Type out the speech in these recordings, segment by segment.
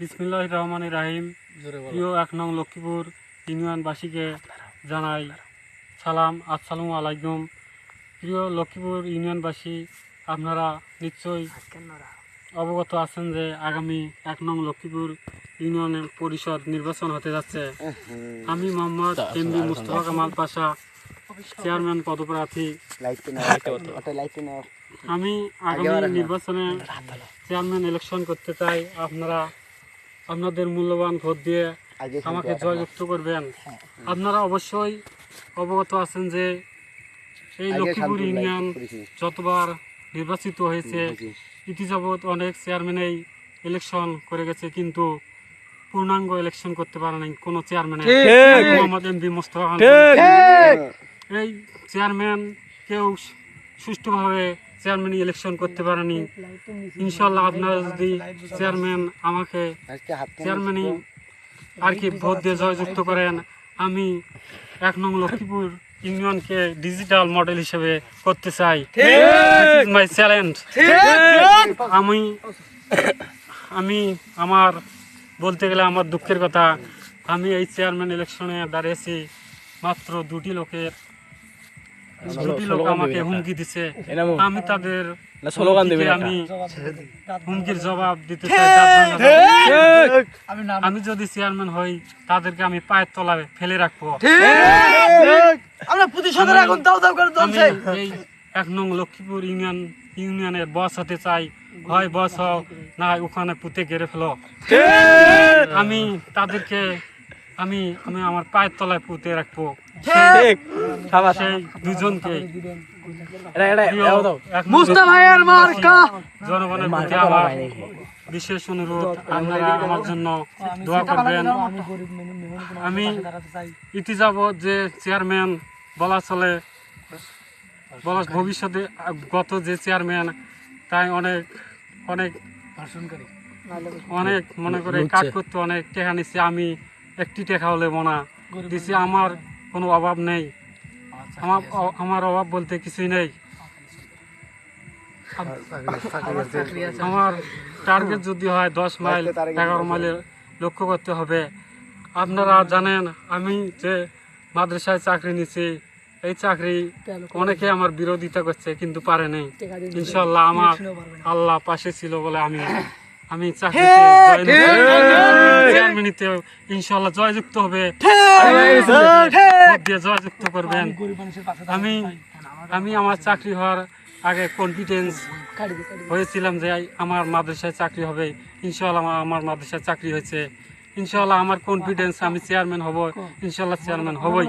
বিসমিল্লাহ রহমান রাহিম। প্রিয় এক নং লক্ষ্মীপুর ইউনিয়নবাসীকে জানাই সালাম আসসালামু আলাইকুম। প্রিয় লক্ষ্মীপুর ইউনিয়নবাসী আপনারা নিশ্চয়ই অবগত আছেন যে আগামী এক নং লক্ষ্মীপুর ইউনিয়নের পরিষদ নির্বাচন হতে যাচ্ছে। আমি Mohammad M B Mustafa Kamal Pasha chairman পদপ্রার্থী। আমি আগামী নির্বাচনে চেয়ারম্যান ইলেকশন করতে চাই। আপনারা আপনাদের মূল্যবান ভোট দিয়ে আমাকে জয়যুক্ত করবেন। আপনারা অবশ্যই অবগত আছেন যে এই লক্ষ্মীপুর ইউনিয়ন যতবার নির্বাচিত হয়েছে ইতিযাবৎ অনেক চেয়ারম্যানেই ইলেকশন করে গেছে কিন্তু পূর্ণাঙ্গ ইলেকশন করতে পারে নাই কোনো chairman. Mohammad M B Mostafa এই চেয়ারম্যান কেউ সুষ্ঠুভাবে চেয়ারম্যান ইলেকশন করতে পারেনি। ইনশাল্লাহ আপনারা যদি চেয়ারম্যান আমাকে চেয়ারম্যানই আর কি ভোট দিয়ে জয়যুক্ত করেন আমি এক নং লক্ষ্মীপুর ইউনিয়নকে ডিজিটাল মডেল হিসেবে করতে চাই। মাই চ্যালেঞ্জ আমি আমি আমার বলতে গেলে আমার দুঃখের কথা আমি এই চেয়ারম্যান ইলেকশনে দাঁড়িয়েছি মাত্র দুটি লোকের দুটি লোক আমাকে হুমকি দিছে। আমি তাদের স্লোগান দেবেন আমি হুমকির জবাব দিতে চাই দাঁত ভাঙা জবাব। আমি যদি চেয়ারম্যান হই তাদেরকে আমি পায়ের তলায় ফেলে রাখব। আমরা প্রতিশোধের আগুন দাও দাও করে আমি এই এক নং লক্ষ্মীপুর ইউনিয়ন ইউনিয়নের বস হতে চাই। হয় বস হও না ওখানে পুঁতে গেড়ে ফেলো। আমি তাদেরকে আমি আমি আমার পায়ের তলায় পুঁতে রাখব। ঠিক সেই দুজনকে। মার্কা। জনগণের প্রতি আমার বিশেষ অনুরোধ আপনারা আমার জন্য দোয়া করবেন। আমি ইতি যাব যে চেয়ারম্যান বলা চলে বলা ভবিষ্যতে গত যে চেয়ারম্যান তাই অনেক অনেক অনেক মনে করে কাজ করতে অনেক টেকা নিচ্ছে আমি একটি টেকা হলে মনা। দিছি আমার কোনো অভাব নেই। আমার আমার অভাব বলতে কিছুই নেই। আমার টার্গেট যদি হয় দশ মাইল এগারো মাইলের লক্ষ্য করতে হবে। আপনারা জানেন আমি যে মাদ্রাসায় চাকরি নিছি এই চাকরি অনেকে আমার বিরোধিতা করছে কিন্তু পারে নাই। ইনশাল্লাহ আমার আল্লাহ পাশে ছিল বলে আমি আমি চাকরিতে ইনশাল্লাহ জয়যুক্ত হবে। জয়যুক্ত করবেন। আমি আমি আমার চাকরি হওয়ার আগে কনফিডেন্স হয়েছিলাম যে আমার মাদ্রাসায় চাকরি হবে। ইনশাল্লাহ আমার আমার মাদ্রাসায় চাকরি হয়েছে। ইনশাল্লাহ আমার কনফিডেন্স আমি চেয়ারম্যান হব। ইনশাল্লাহ চেয়ারম্যান হবই।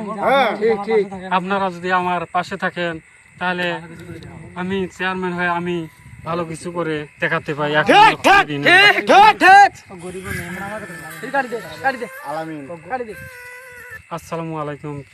আপনারা যদি আমার পাশে থাকেন তাহলে আমি চেয়ারম্যান হয়ে আমি ভালো কিছু করে দেখাতে পাই আসসালামু আলাইকুম।